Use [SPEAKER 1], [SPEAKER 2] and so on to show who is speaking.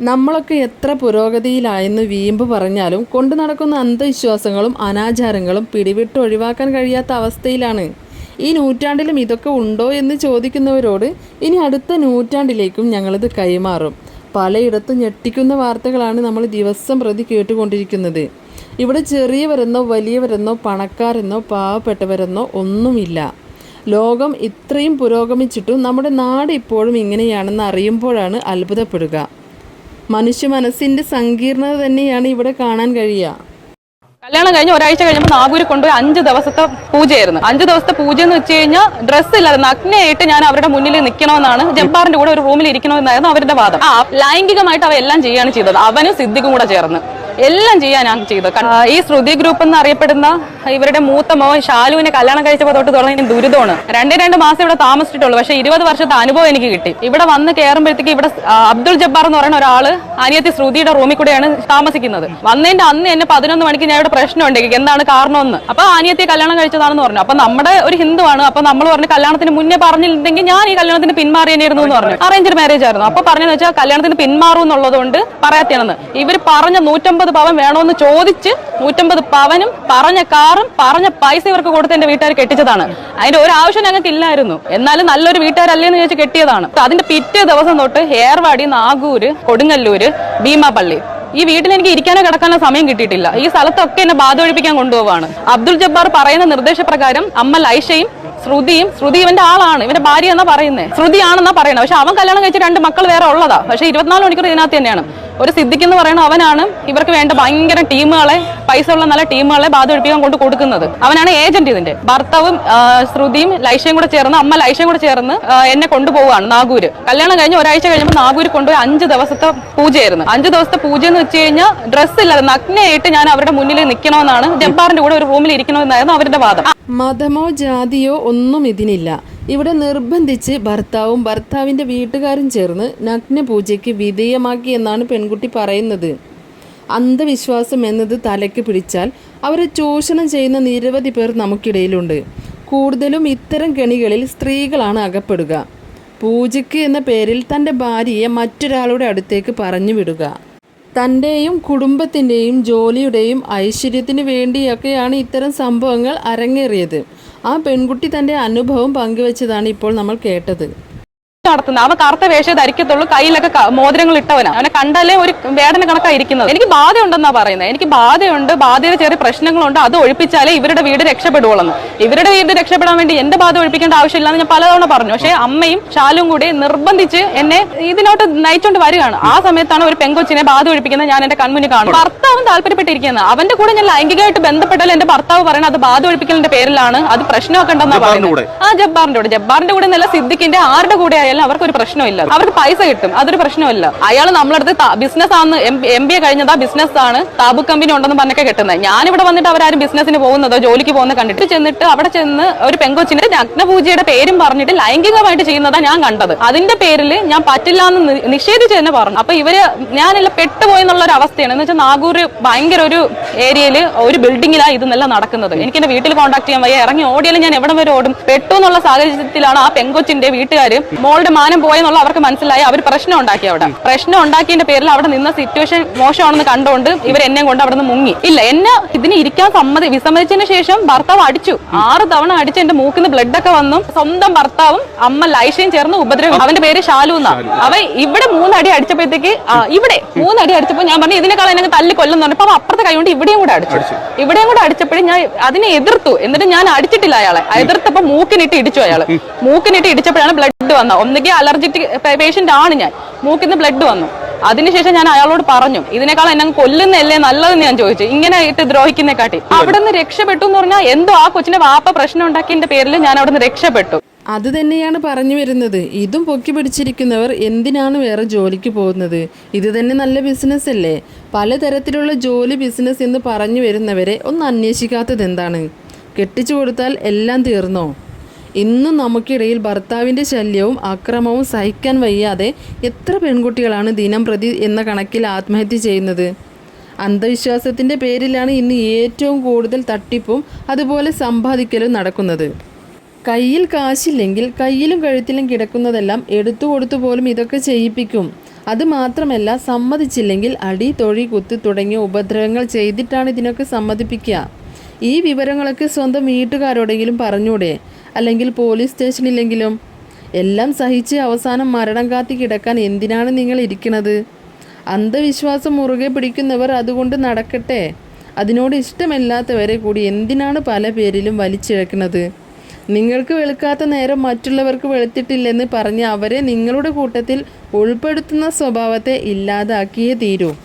[SPEAKER 1] നമ്മളൊക്കെ എത്ര പുരോഗതിയിലായെന്ന് വീമ്പ് പറഞ്ഞാലും കൊണ്ടു നടക്കുന്ന അന്ധവിശ്വാസങ്ങളും അനാചാരങ്ങളും പിടിവിട്ട് ഒഴിവാക്കാൻ കഴിയാത്ത അവസ്ഥയിലാണ്. ഈ നൂറ്റാണ്ടിലും ഇതൊക്കെ ഉണ്ടോ എന്ന് ചോദിക്കുന്നവരോട് ഇനി അടുത്ത നൂറ്റാണ്ടിലേക്കും ഞങ്ങളിത് കൈമാറും. പലയിടത്തും ഞെട്ടിക്കുന്ന വാർത്തകളാണ് നമ്മൾ ദിവസം പ്രതി കേട്ടുകൊണ്ടിരിക്കുന്നത്. ഇവിടെ ചെറിയവരെന്നോ വലിയവരെന്നോ പണക്കാരെന്നോ പാവപ്പെട്ടവരെന്നോ ഒന്നുമില്ല. ലോകം ഇത്രയും പുരോഗമിച്ചിട്ടും നമ്മുടെ നാട് ഇപ്പോഴും ഇങ്ങനെയാണെന്ന് അറിയുമ്പോഴാണ് അത്ഭുതപ്പെടുക. മനുഷ്യ മനസ്സിന്റെ സങ്കീർണത തന്നെയാണ് ഇവിടെ കാണാൻ കഴിയുക.
[SPEAKER 2] കല്യാണം കഴിഞ്ഞ് ഒരാഴ്ച കഴിഞ്ഞപ്പോൾ നാഗൂര് കൊണ്ടുപോയി അഞ്ച് ദിവസത്തെ പൂജയായിരുന്നു. അഞ്ച് ദിവസത്തെ പൂജ എന്ന് വെച്ച് കഴിഞ്ഞാൽ ഡ്രസ്സ് ഇല്ലാതെ നഗ്നയായിട്ട് ഞാൻ അവരുടെ മുന്നിൽ നിൽക്കണമെന്നാണ് ജബ്ബാറിന്റെ കൂടെ ഒരു റൂമിൽ ഇരിക്കണമെന്നായിരുന്നു അവരുടെ വാദം. ആ ലൈംഗികമായിട്ട് അവ എല്ലാം ചെയ്യാണ് ചെയ്തത്. അവനും സിദ്ദിഖും കൂടെ ചേർന്ന്. എല്ലാം ചെയ്യാൻ ഞാൻ ചെയ്തു ഈ ശ്രുതി ഗ്രൂപ്പ് എന്ന് അറിയപ്പെടുന്ന ഇവരുടെ മൂത്ത മോൻ ഷാലുവിനെ കല്യാണം കഴിച്ചപ്പോൾ തൊട്ട് തുടങ്ങി ദുരിതമാണ്. രണ്ടേ രണ്ട് മാസം ഇവിടെ താമസിച്ചിട്ടുള്ളൂ. പക്ഷേ ഇരുപത് വർഷത്തെ അനുഭവം എനിക്ക് കിട്ടി. ഇവിടെ വന്ന് കയറുമ്പോഴത്തേക്ക് ഇവിടെ അബ്ദുൾ ജബ്ബാർ എന്ന് പറയുന്ന ഒരാൾ അനിയത്തി ശ്രുതിയുടെ റൂമിൽ കൂടെയാണ് താമസിക്കുന്നത്. വന്നതിന്റെ അന്ന് എന്നെ പതിനൊന്ന് മണിക്ക് ഞാൻ ഇവിടെ പ്രശ്നം പ്രശ്നമുണ്ട് എന്താണ് കാരണമെന്ന്. അപ്പൊ അനിയത്തി കല്യാണം കഴിച്ചതാണെന്ന് പറഞ്ഞു. അപ്പൊ നമ്മുടെ ഒരു ഹിന്ദുവാണ്. അപ്പൊ നമ്മൾ പറഞ്ഞു കല്യാണത്തിന് മുന്നേ പറഞ്ഞില്ലെങ്കിൽ ഞാൻ ഈ കല്യാണത്തിന് പിന്മാറിയായിരുന്നു എന്ന് പറഞ്ഞു. അറേഞ്ച്ഡ് മാരേജ് ആയിരുന്നു. അപ്പൊ പറഞ്ഞെന്ന് വെച്ചാൽ കല്യാണത്തിന് പിന്മാറും എന്നുള്ളതുകൊണ്ട് പറയാത്തയാണെന്ന് ഇവർ പറഞ്ഞ നൂറ്റമ്പത് പവൻ വേണമെന്ന് ചോദിച്ച് നൂറ്റമ്പത് പവനും പറഞ്ഞ കാറും പറഞ്ഞ പൈസ ഇവർക്ക് കൊടുത്ത് എന്റെ വീട്ടുകാർ കെട്ടിച്ചതാണ്. അതിന്റെ ഒരു ആവശ്യം ഞങ്ങൾക്ക് ഇല്ലായിരുന്നു. എന്നാലും നല്ലൊരു വീട്ടുകാരല്ലേന്ന് ചോദിച്ച് കെട്ടിയതാണ്. അതിന്റെ പിറ്റേ ദിവസം തൊട്ട് ഹേർവാടി നാഗൂര് കൊടുങ്ങല്ലൂര് ഭീമാപള്ളി. ഈ വീട്ടിൽ എനിക്ക് ഇരിക്കാനോ കിടക്കാനോ സമയം കിട്ടിയിട്ടില്ല. ഈ സ്ഥലത്തൊക്കെ എന്നെ ബാധ ഒഴിപ്പിക്കാൻ കൊണ്ടുപോവാണ്. അബ്ദുൾ ജബ്ബാർ പറയുന്ന നിർദ്ദേശപ്രകാരം അമ്മ ലൈഷയും ശ്രുതിയും ശ്രുതി ഇവന്റെ ആളാണ് ഇവന്റെ ഭാര്യ എന്നാ പറയുന്നത് ശ്രുതി ആണെന്നാ പറയുന്നത് പക്ഷെ അവൻ കല്യാണം കഴിച്ച രണ്ട് മക്കൾ വേറെ ഉള്ളതാ. പക്ഷെ ഇരുപത്തിനാല് മണിക്കൂർ ഇതിനകത്ത് തന്നെയാണ്. ഒരു സിദ്ദിഖ് എന്ന് പറയുന്ന അവനാണ് ഇവർക്ക് വേണ്ട ഭയങ്കര ടീമുകളെ പൈസ ഉള്ള നല്ല ടീമുകളെ ബാധ ഒഴിപ്പിക്കാൻ കൊണ്ട് കൊടുക്കുന്നത്. അവനാണ് ഏജന്റ് ഇതിന്റെ. ഭർത്താവും ശ്രുതിയും ലൈഷയും കൂടെ ചേർന്ന് അമ്മ ലൈഷയും കൂടെ ചേർന്ന് എന്നെ കൊണ്ടുപോവാണ് നാഗൂര്. കല്യാണം കഴിഞ്ഞ് ഒരാഴ്ച കഴിഞ്ഞപ്പോൾ നാഗൂര് കൊണ്ടുപോയി അഞ്ച് ദിവസത്തെ പൂജയായിരുന്നു. അഞ്ച് ദിവസത്തെ പൂജ എന്ന് വെച്ച് കഴിഞ്ഞാൽ ഡ്രസ് ഇല്ലാതെ നഗ്നയായിട്ട് ഞാൻ അവരുടെ മുന്നിൽ നിൽക്കണമെന്നാണ് ജബ്ബാറിന്റെ കൂടെ ഒരു റൂമിൽ ഇരിക്കണമെന്നായിരുന്നു അവരുടെ വാദം.
[SPEAKER 1] മതമോ ജാതിയോ ഒന്നും ഇതിനില്ല. ഇവിടെ നിർബന്ധിച്ച് ഭർത്താവും ഭർത്താവിന്റെ വീട്ടുകാരും ചേർന്ന് നഗ്നപൂജയ്ക്ക് വിധേയമാക്കി എന്നാണ് പെൺകുട്ടി പറയുന്നത്. അന്ധവിശ്വാസം എന്നത് തലയ്ക്ക് പിടിച്ചാൽ അവരെ ചൂഷണം ചെയ്യുന്ന നിരവധി പേർ നമുക്കിടയിലുണ്ട്. കൂടുതലും ഇത്തരം കെണികളിൽ സ്ത്രീകളാണ് അകപ്പെടുക. പൂജയ്ക്ക് എന്ന പേരിൽ തന്റെ ഭാര്യയെ മറ്റൊരാളുടെ അടുത്തേക്ക് പറഞ്ഞു വിടുക തന്റെയും കുടുംബത്തിന്റെയും ജോലിയുടെയും ഐശ്വര്യത്തിന് വേണ്ടിയൊക്കെയാണ് ഇത്തരം സംഭവങ്ങൾ അരങ്ങേറിയത്. ആ പെൺകുട്ടി തന്റെ അനുഭവം പങ്കുവച്ചതാണ് ഇപ്പോൾ നമ്മൾ കേട്ടത്.
[SPEAKER 2] നടത്തുന്നത്. അവൻ കറുത്ത വേഷം ധരിക്കത്തുള്ളൂ കയ്യിലൊക്കെ മോതിരങ്ങൾ ഇട്ടവനാ അവനെ കണ്ടാലേ ഒരു വേദന കണക്കായിരിക്കുന്നത്. എനിക്ക് ബാധയുണ്ടെന്നാ പറയുന്നത് എനിക്ക് ബാധയുണ്ട് ബാധയുടെ ചെറിയ പ്രശ്നങ്ങളുണ്ട് അത് ഒഴിപ്പിച്ചാലേ ഇവരുടെ വീട് രക്ഷപ്പെടുവുള്ളൂ ഇവരുടെ വീട് രക്ഷപ്പെടാൻ വേണ്ടി എന്റെ ബാധ ഒഴിപ്പിക്കേണ്ട ആവശ്യമില്ലെന്ന് ഞാൻ പലതവണ പറഞ്ഞു. പക്ഷേ അമ്മയും ഷാലും കൂടി നിർബന്ധിച്ച് എന്നെ ഇതിനോട്ട് നയിച്ചോണ്ട് വരികയാണ്. ആ സമയത്താണ് ഒരു പെങ്കൊച്ചിനെ ബാധ ഒഴിപ്പിക്കുന്നത് ഞാൻ എന്റെ കൺമുന്നിൽ കാണും ഭർത്താവും താല്പര്യപ്പെട്ടിരിക്കുന്നത്. അവന്റെ കൂടെ ഞാൻ ലൈംഗികമായിട്ട് ബന്ധപ്പെട്ടാൽ എന്റെ ഭർത്താവ് പറയുന്നത് അത് ബാധ ഒഴിപ്പിക്കലിന്റെ പേരിലാണ്. അത് പ്രശ്നമൊക്കെ ഉണ്ടെന്നാണ് പറയുന്നത്. ആ ജബ്ബാറിന്റെ കൂടെ. ജബ്ബാറിന്റെ കൂടെ നല്ല സിദ്ദിഖിന്റെ ആരുടെ കൂടെ ആയാലും അവർക്ക് ഒരു പ്രശ്നമില്ല. അവർക്ക് പൈസ കിട്ടും. അതൊരു പ്രശ്നമില്ല. അയാൾ നമ്മളടുത്ത് ബിസിനസ് ആണ് എം ബി എ കഴിഞ്ഞതാ ബിസിനസ് ആണ്. താബു കമ്പനി ഉണ്ടെന്ന് പറഞ്ഞൊക്കെ കിട്ടുന്നത് ഞാനിവിടെ വന്നിട്ട് അവരാരും ബിസിനസ്സിന് പോകുന്നതോ ജോലിക്ക് പോകുന്ന കണ്ടിട്ട് ചെന്നിട്ട് അവിടെ ചെന്ന് ഒരു പെങ്കൊച്ചിന്റെ നഗ്നപൂജയുടെ പേരും പറഞ്ഞിട്ട് ലൈംഗികമായിട്ട് ചെയ്യുന്നതാ ഞാൻ കണ്ടത്. അതിന്റെ പേരിൽ ഞാൻ പറ്റില്ല എന്ന് നിഷേധിച്ച് തന്നെ പറഞ്ഞു. അപ്പൊ ഇവർ ഞാനെല്ലാം പെട്ടുപോയി എന്നുള്ള ഒരു അവസ്ഥയാണ്. എന്ന് വെച്ചാൽ നാഗൂർ ഭയങ്കര ഒരു ഏരിയയിൽ ഒരു ബിൽഡിങ്ങിലാണ് ഇതെല്ലാം നടക്കുന്നത്. എനിക്ക് എന്റെ വീട്ടിൽ കോൺടാക്ട് ചെയ്യാൻ വയ്യ. ഇറങ്ങി ഓടിയാലും ഞാൻ എവിടെ വരെ ഓടും. പെട്ടു എന്നുള്ള സാഹചര്യത്തിലാണ് ആ പെങ്കൊച്ചിന്റെ വീട്ടുകാർ മോളുടെ മാനം പോയെന്നുള്ള അവർക്ക് മനസ്സിലായി. അവർ പ്രശ്നം ഉണ്ടാക്കി അവിടെ. പ്രശ്നം ഉണ്ടാക്കിയതിന്റെ പേരിൽ അവിടെ നിന്ന സിറ്റുവേഷൻ മോശമാണെന്ന് കണ്ടുകൊണ്ട് ഇവർ എന്നെ കൊണ്ട് അവിടെ നിന്ന് മുങ്ങി. ഇല്ല എന്നെ ഇതിന് ഇരിക്കാൻ സമ്മതി വിസമ്മതിച്ചതിന് ശേഷം ഭർത്താവ് അടിച്ചു. ആറ് തവണ അടിച്ച് എന്റെ മൂക്കിന്ന് ബ്ലഡ് ഒക്കെ വന്നു. സ്വന്തം ഭർത്താവും അമ്മ ലൈഷയും ചേർന്ന് ഉപദ്രവം. അവന്റെ പേര് ഷാലു എന്നാണ് അവ ഇവിടെ മൂന്നടി അടിച്ചപ്പോഴത്തേക്ക് ഇവിടെ മൂന്നടി അടിച്ചപ്പോൾ ഞാൻ പറഞ്ഞു ഇതിനേക്കാൾ എന്നെ തല്ലി കൊല്ലുന്നു പറഞ്ഞപ്പോ അവൻ അപ്പുറത്തെ കൈ കൊണ്ട് ഇവിടെയും കൂടെ അടിച്ചു. ഇവിടെയും കൂടെ അടിച്ചപ്പോഴും ഞാൻ അതിനെ എതിർത്തു. എന്നിട്ട് ഞാൻ അടിച്ചിട്ടില്ല അയാളെ. എതിർത്തപ്പോ മൂക്കിനിട്ട് ഇടിച്ചു അയാൾ. മൂക്കിനിട്ട് ഇടിച്ചപ്പോഴാണ് ബ്ലഡ് വന്നത്. ഒന്നുകിൽ അലർജിറ്റിക് പേഷ്യന്റ് ആണ് ഞാൻ. മൂക്കിന്ന് ബ്ലഡ് വന്നു. അതിനുശേഷം ഞാൻ അയാളോട് പറഞ്ഞു ഇതിനേക്കാൾ എന്നെ കൊല്ലുന്നല്ലേ നല്ലതെന്ന് ഞാൻ ചോദിച്ചു. ഇങ്ങനെ ഇട്ട് ദ്രോഹിക്കുന്നേ കാട്ടി അവിടെ നിന്ന് രക്ഷപ്പെട്ടു എന്ന് പറഞ്ഞാൽ എന്തോ ആ കൊച്ചിന്റെ വാപ്പ പ്രശ്നം ഉണ്ടാക്കിയതിന്റെ പേരിൽ ഞാൻ അവിടെ നിന്ന് രക്ഷപ്പെട്ടു.
[SPEAKER 1] അത് തന്നെയാണ് പറഞ്ഞു വരുന്നത്. ഇതും പൊക്കി പിടിച്ചിരിക്കുന്നവർ എന്തിനാണ് വേറെ ജോലിക്ക് പോകുന്നത്? ഇത് തന്നെ നല്ല ബിസിനസ് അല്ലേ? പലതരത്തിലുള്ള ജോലി ബിസിനസ് എന്ന് പറഞ്ഞു വരുന്നവരെ ഒന്ന് അന്വേഷിക്കാത്തത് എന്താണ്? കെട്ടിച്ചു കൊടുത്താൽ എല്ലാം തീർന്നോ? ഇന്നും നമുക്കിടയിൽ ഭർത്താവിന്റെ ശല്യവും അക്രമവും സഹിക്കാൻ വയ്യാതെ എത്ര പെൺകുട്ടികളാണ് ദിനം പ്രതി എന്ന കണക്കിൽ ആത്മഹത്യ ചെയ്യുന്നത്? അന്ധവിശ്വാസത്തിന്റെ പേരിലാണ് ഇന്ന് ഏറ്റവും കൂടുതൽ തട്ടിപ്പും അതുപോലെ സമ്പാദിക്കലും നടക്കുന്നത്. കയ്യിൽ കാശില്ലെങ്കിൽ കയ്യിലും കഴുത്തിലും കിടക്കുന്നതെല്ലാം എടുത്തു കൊടുത്തു പോലും ഇതൊക്കെ ചെയ്യിപ്പിക്കും. അതുമാത്രമല്ല സമ്മതിച്ചില്ലെങ്കിൽ അടി തൊഴി കുത്തി തുടങ്ങിയ ഉപദ്രവങ്ങൾ ചെയ്തിട്ടാണ് ഇതിനൊക്കെ സമ്മതിപ്പിക്കുക. ഈ വിവരങ്ങളൊക്കെ സ്വന്തം വീട്ടുകാരോടെങ്കിലും പറഞ്ഞൂടെ? അല്ലെങ്കിൽ പോലീസ് സ്റ്റേഷനിലെങ്കിലും? എല്ലാം സഹിച്ച് അവസാനം മരണം കാത്തി കിടക്കാൻ എന്തിനാണ് നിങ്ങൾ ഇരിക്കുന്നത്? അന്ധവിശ്വാസം മുറുകെ പിടിക്കുന്നവർ അതുകൊണ്ട് നടക്കട്ടെ. അതിനോട് ഇഷ്ടമില്ലാത്തവരെ കൂടി എന്തിനാണ് പല പേരിലും വലിച്ചിഴക്കുന്നത്? നിങ്ങൾക്ക് വെളുക്കാത്ത നേരം മറ്റുള്ളവർക്ക് വെളുത്തിട്ടില്ലെന്ന് പറഞ്ഞ് അവരെ നിങ്ങളുടെ കൂട്ടത്തിൽ ഉൾപ്പെടുത്തുന്ന സ്വഭാവത്തെ ഇല്ലാതാക്കിയേ തീരൂ.